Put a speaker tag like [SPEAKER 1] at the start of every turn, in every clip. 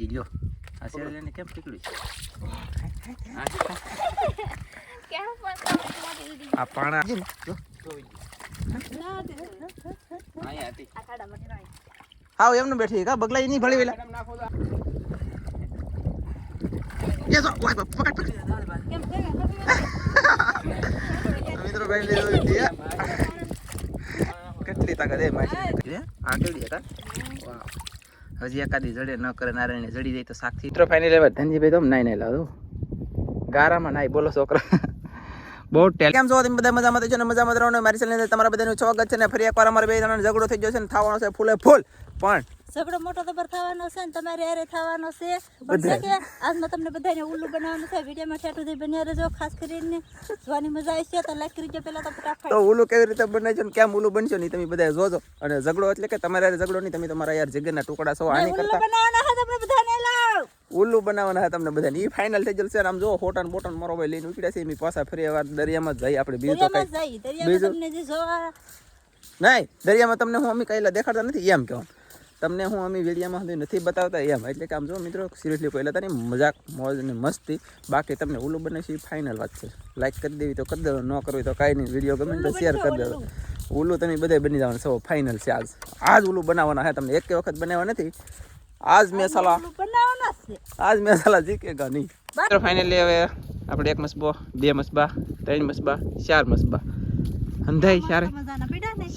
[SPEAKER 1] જીલ્યો આ શેરડીને કેમ પકડ્યું આ પાણા જો
[SPEAKER 2] અહીંયા હતી
[SPEAKER 3] આ ખાડામાં ઠરાય.
[SPEAKER 1] હાવ એમનું બેઠી કા બગલા નહીં ભળી વેલા કેટલી તાકાત એ મારી આ કેવડી હતા વાહ હજી એકાદી જડે ન કરે નારાયણ જડી જાય તો સાક્ષી મિત્રો ફાઇનલ એવા ધનજીભાઈ તો નાઈ નાઈ લાવું ગારામાં નાઈ બોલો છોકરા. બહુ ટેલ કેમ છો? તમે બધા મજામાં તો છો ને? મજામાં રહો ને? મારી ચેનલ તમારા બધાનું સ્વાગત છે ને ફરી એકવાર અમારે બે જણાનો ઝઘડો થઈ ગયો છે ને થવાનો છે ફૂલે ફૂલ. પણ
[SPEAKER 3] ઝઘડો મોટો તો થવાનો છે ને તમારે હારે થવાનો છે. પણ કે આજમાં તમને બધાને ઉલ્લુ બનાવવાનું છે વિડીયોમાં છેટું થી બન્યા રહેજો ખાસ કરીને જોવાની મજા આવી છે તો લાઈક કરી પહેલા તો ફટાફટ.
[SPEAKER 1] તો ઉલું કેવી રીતે બને છે ને કેમ ઉલ્લું બનશો નહીં તમે બધા જોજો. અને ઝઘડો એટલે કે તમારે ઝઘડો નહીં તમે તમારા યાર જગ્યાના ટુકડા છો આની કરતા
[SPEAKER 3] બનાવવાના તમને બધાને લાવ.
[SPEAKER 1] ઉલ્લુ બનાવવાના હતા તમને બધાને. ઈ ફાઇનલ થઈ જશે આમ જો હોટન બોટન મારો ભાઈ લઈને ઉકળ્યા છે એમ પાછા ફરી વાર દરિયામાં જઈ આપણે. બીજું તો કઈ
[SPEAKER 3] દરિયામાં
[SPEAKER 1] બીજું?
[SPEAKER 3] તમને જે જોવા
[SPEAKER 1] નહીં દરિયામાં તમને હું અમે કઈલા દેખાડતા નથી એમ કહેવાનું તમને હું અમે વિડીયામાં સુધી નથી બતાવતા એમ. એટલે કે આમ જો મિત્રો સિરિયસલી પહેલાં તારી મજાક મોજ અને મસ્તી. બાકી તમને ઓલું બને છે એ ફાઇનલ વાત છે. લાઇક કરી દેવી તો કરી દેવો ન કરવી તો કાંઈ નહીં. વીડિયો ગમે તો શેર કરી દેવો. ઓલું તમે બધે બની જવાનું. સૌ ફાઇનલ છે આજ. આજ ઓલું બનાવવાના છે. તમને એક વખત બનાવવા નથી. આજ મેં સલાહ આજ મેં સલાહ જીકેગા નહીં. મિત્રો ફાઇનલી હવે આપણે એક મસબો બે મસબા ત્રણ મસબા ચાર મસબા. અંધાઈ ચારે.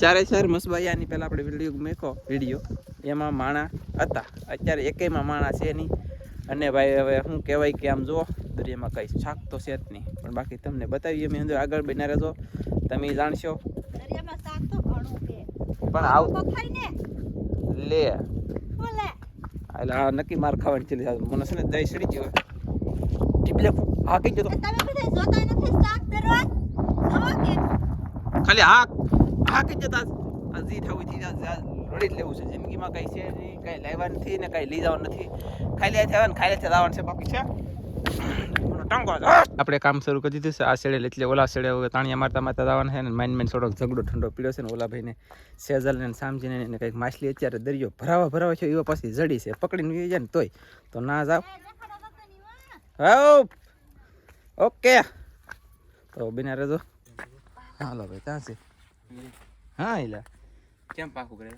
[SPEAKER 1] ચારે ચાર મસબા યાની પહેલાં આપણે વીડિયો મેકો વીડિયો એમાં માણા હતા. અત્યારે એકેયમાં માણા છે નહીં. અને ભાઈ હવે શું કહેવાય કે આમ જુઓ દરિયામાં કંઈ શાક તો છે જ નહીં. પણ બાકી તમને બતાવીએ અમે અંદર આગળ બન્યા રહેજો. તમે જાણશો. પણ આવ લે. એટલે આ નક્કી માર ખાવાની ચીલી સાથે મને છે ને દહીં સડી ગયો ટીપલે હા કઈ જતો ખાલી હા હા કઈ જતા આ જી થવું થી રડી જ લેવું છે. જિંદગીમાં કઈ છે નહીં કઈ લેવા નથી ને કઈ લઈ જવાનું નથી. ખાઈ લે થવાનું ખાઈ લે જવાનું છે બાકી છે. આપણે કામ શરૂ કરી દીધું છે. આ શેડે એટલે ઓલા શેડે હવે તાણિયા મારતા મારતા દાવાના છે ને માઇન્ડ માઇન્ડ થોડોક ઝઘડો ઠંડો પીડ્યો છે ને ઓલા ભાઈને સેઝલ ને સામજીને એને કંઈક માછલી અત્યારે દરિયો ભરાવા ભરાવા છે એવા પાછી જડી છે. પકડીને જાય ને તોય. તો ના જાવ. હવ ઓકે. તો બિના રહેજો. હાલો ભાઈ ત્યાં છે. હા એલા
[SPEAKER 2] કેમ પાકું કરે?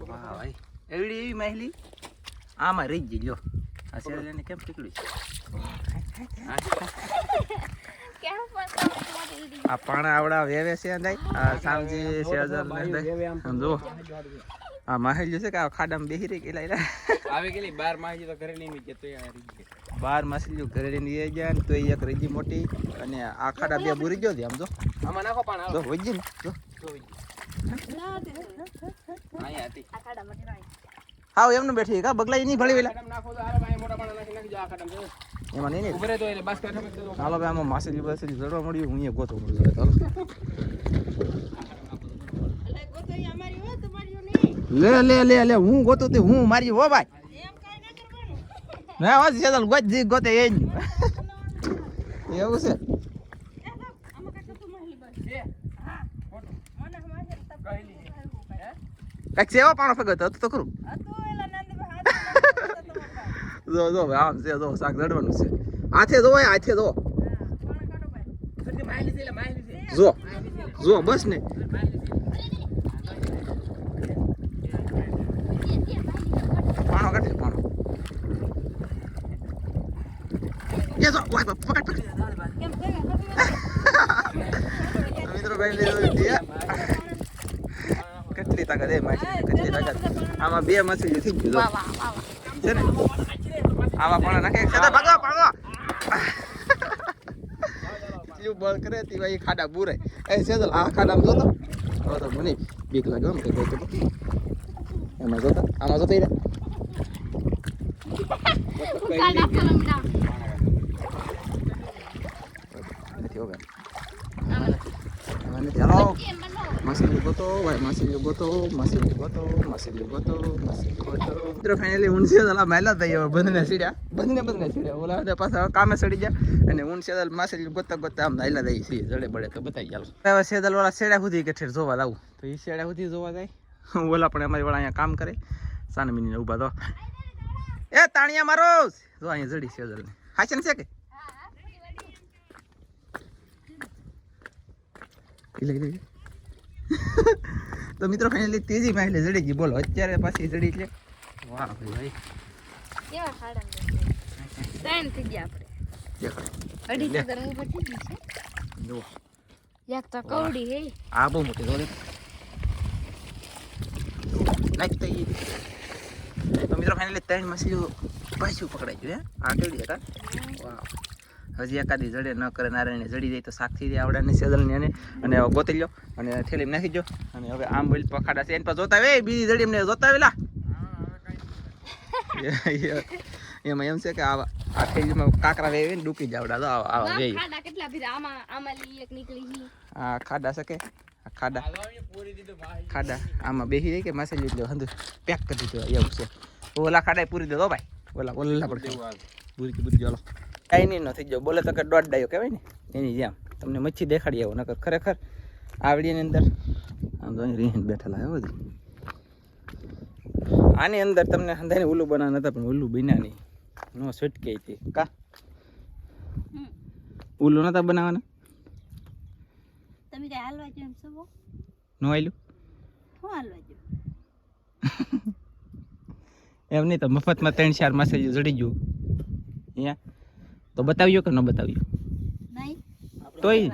[SPEAKER 1] વાહ ભાઈ. એવડી એવી માહલી આમાં રહી ગઈ લ્યો. આ શેરડીને કેમ પકડ્યું છે? આ પાણા આવડા વેવે છે અંદાય આ સામજી સેજલ ને આમ આ માહેલી છે કે આ ખાડામાં બેહી રહી ગયેલા
[SPEAKER 2] આવી ગયેલી બાર માહિતી તો ઘરે લઈને જતો યાર
[SPEAKER 1] બાર માછલીઓ ઘરે લઈને લઈ ગયા ને તો એ એક રીજી મોટી અને આ ખાડા બે બુરી ગયો છે આમ જો.
[SPEAKER 2] આમાં નાખો પણ
[SPEAKER 1] જો વજી ને જો. હા એમનું બેઠી કા? બગલા નહીં ભળી વેલા. એમાં નહીં ને.
[SPEAKER 2] ઉભરે તો એટલે બસ કાઢો તો.
[SPEAKER 1] હાલો ભાઈ આમાં માછલી બાછલી જડવા મળ્યું હું એ ગોતો મળ્યું ચાલો. લે લે લે લે હું ગોતો તે હું મારી હો ભાઈ
[SPEAKER 3] એમ કાંઈ ના કરવાનું.
[SPEAKER 1] ના વાત સેજલ ગોત જી ગોતે એ જ એવું છે. કંઈક સેવા પાણો ફગત હતું તો ખરું. જો જો ભાઈ આમ છે જો શાક જડવાનું છે. હાથે જો હાથે જો
[SPEAKER 2] છે છે.
[SPEAKER 1] જો જો બસ ને પાણો કાઢે પાણો પકડ પકડ
[SPEAKER 3] હતું?
[SPEAKER 1] મિત્રો ભાઈ કેટલી તાકાત એ માછી કેટલી તાકાત આમાં બે માછલી થઈ ગયું. છે ને આવા પાણા નાખે છે ભાગો ભાગો એટલું બળ કરે તી ખાડા બુરે એ સેજલ આ ખાડામાં જોતો હવે તો મને બીક લાગે કે કોઈ તો એમાં જોતા આમાં જોતા ઈ રે.
[SPEAKER 3] ઉકાળા કલમડા.
[SPEAKER 1] નથી હવે આમાં નથી હાલો
[SPEAKER 3] કેમ બનાવો?
[SPEAKER 1] માછલી ગોતો ભાઈ માછલી ગોતો માછલી ગોતો માછલી ગોતો માછલી ગોતો મિત્રો ફાઇનલી ઊંડ સેદલ મેલા થઈ હવે બંધને સીડ્યા બંધને બંધને સીડ્યા ઓલા બધા પાછા કામે સડી ગયા અને ઊંડ સેદલ માછલી ગોતા ગોતા આમ નાયલા દઈ છે જડે બડે તો બતાવી ચાલો હવે સેદલ વાળા શેડા સુધી કે ઠેર જોવા લાવું તો એ શેડા સુધી જોવા જાય ઓલા પણ અમારી વાળા અહીંયા કામ કરે સાનમીની ઊભા તો એ તાણિયા મારો જો અહીંયા જડી છે ને હાચન છે કે લે, લે. તો મિત્રો ફાઇનલી ત્રીજી માં એટલે જડી ગઈ. બોલો અત્યારે પાછી જડી એટલે વાહ ભાઈ.
[SPEAKER 4] કેવા ખાડા ત્રણ થઈ ગયા આપણે. અઢી તો ગરમ ઉપર ગઈ છે.
[SPEAKER 1] જુઓ.
[SPEAKER 4] એક તો કવડી હે.
[SPEAKER 1] આ બહુ મોટી જોડે નાખ તો ઈ. તો મિત્રો ફાઇનલી ત્રણ માછલીઓ પાછું પકડાઈ ગયું હે. આ કેવડી હતા? વાહ. હજી એકાદી જડે ન કરે નારાયણ જડી જાય તો શાકથી દે આવડાની સેદલની અને અને ગોતી લ્યો અને થેલી નાખી દો અને હવે આમ બોલ પખાડા છે. એની પર જોતા આવે બીજી જડી એમને જોતા આવેલા એમાં એમ છે કે આ આ થેલીમાં કાકરા વેવી ને ડૂકી જાવડા તો આવા આવા વેઈ
[SPEAKER 4] ખાડા કેટલા ભીરા. આમાં આમાં લઈ એક નીકળી ગઈ
[SPEAKER 1] આ ખાડા છે કે? ખાડા. ખાડા. આમાં બેસી જાય કે માસેલી એટલે હંધુ. પેક કરી દીધો એવું છે. ઓલા ખાડા પૂરી દો ભાઈ. ઓલા ઓલા પણ પૂરી પૂરી ગયો કાંઈ નહીં ગયો. બોલે તો કે દોઢ ડાયો કહેવાય ને? એની જેમ. તમને મચ્છી દેખાડી આવું નકર ખરેખર આવડીની અંદર. આમ તો અહીં બેઠેલા આવ્યો બધી આની અંદર તમને હંધાને ઉલ્લું બનાવવાના નતા પણ ઉલ્લું બન્યા નહીં. નો છટકે હતી. કા. ઉલ્લું નતા બનાવવાના?
[SPEAKER 3] તમે કઈ હાલવા જો એમ શું
[SPEAKER 1] નો આલ્યું
[SPEAKER 3] હું હાલવા જો
[SPEAKER 1] એમ નહીં તો મફતમાં ત્રણ ચાર માસે જડી ગયું. અહીંયા? તો બતાવ્યો કે ન બતાવ્યો તોય.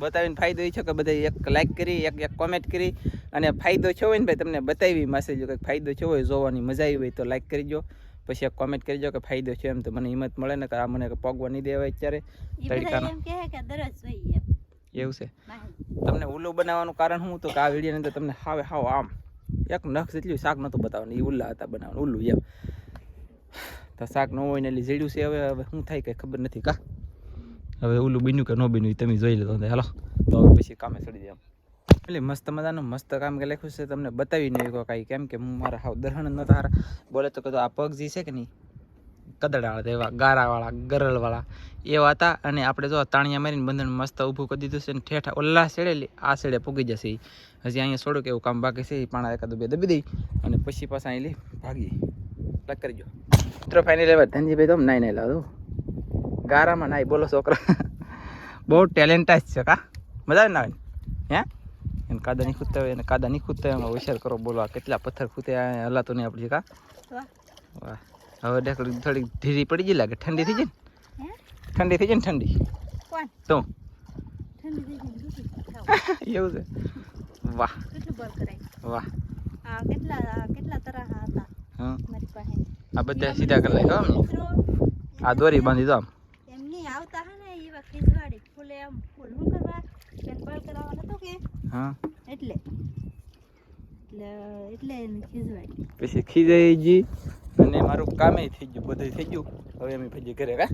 [SPEAKER 1] બતાવીને ફાયદો એ છે કે બધા એક લાઈક કરી એક એક કોમેન્ટ કરી અને ફાયદો છે હોય ને ભાઈ તમને બતાવી માસે જો કંઈક ફાયદો છે હોય જોવાની મજા આવી હોય તો લાઈક કરી દો પછી એક કોમેન્ટ કરી દો કે ફાયદો છે એમ તો મને હિંમત મળે ને કે આ મને પગવા નહીં દેવાય અત્યારે. તડકાનો. એવું છે. તમને ઉલ્લું બનાવવાનું કારણ શું હતું કે આ વિડીયોની અંદર તમને હાવે હાવ આમ એક નખ જેટલું શાક નહોતું બતાવવાનું એ ઉલ્લા હતા બનાવવાનું ઉલ્લું એમ. તો શાક ન હોય ને એટલે જેડ્યું છે. હવે હવે શું થાય કંઈ ખબર નથી કા? હવે ઓલું બન્યું કે ન બન્યું તમે જોઈ લેતો હાલો. તો હવે પછી કામે ચડી જાય એટલે મસ્ત મજાનું મસ્ત કામ કે લખ્યું છે તમને બતાવી નહીં કહો કાંઈ કેમ કે હું મારા હાવ દરહણ નતા હારા બોલે તો કહો આ પગ જે છે કે નહીં? કદડાવાળા એવા ગારાવાળા ગરલવાળા એવા હતા. અને આપણે જો તાણિયા મારીને બંધન મસ્ત ઊભું કરી દીધું છે ને ઠેઠા ઓલા છેડે આ સેડે પૂગી જશે હજી અહીંયા થોડુંક એવું કામ બાકી છે એ પાણા એકાદું બે દબી દઈ અને પછી પાછા અહીં લઈ ભાગી. કરી જો મિત્રો ફાઇનલ એવા ધનજીભાઈ તો નાઈ નાઈ લાવો ગારામાં નાઈ બોલો છોકરા. બહુ ટેલેન્ટાઇઝ છે કા? મજા આવે ને આવે? હે? એને કાદા નહીં ખૂદતા હોય એને કાદા નહીં ખૂદતા હોય એમાં હોશિયાર કરો બોલો આ કેટલા પથ્થર ખૂતે હલાતો નહીં આપણી કા?
[SPEAKER 3] વાહ.
[SPEAKER 1] હવે દેખ થોડીક ઢીરી પડી ગઈ લાગે. ઠંડી થઈ
[SPEAKER 3] ગઈ
[SPEAKER 1] ને? ઠંડી થઈ જાય ને ઠંડી? તો?
[SPEAKER 3] ગઈ
[SPEAKER 1] એવું છે? વાહ. વાહ.
[SPEAKER 3] કેટલા કેટલા તરાહા હતા?
[SPEAKER 1] આ બધા સીધા કરી નાખ્યો આમ આ દોરી બાંધી દો આમ.
[SPEAKER 3] એમની આવતા હે ને એવા ખીજવાડી ફૂલે આમ ફૂલ કરવા? કે?
[SPEAKER 1] હા.
[SPEAKER 3] એટલે. એટલે એટલે એને ખીજવાડી.
[SPEAKER 1] પછી ખીજાઈ ગઈ અને મારું કામે થઈ ગયું બધું થઈ ગયું. હવે અમે પછી ઘરે કા?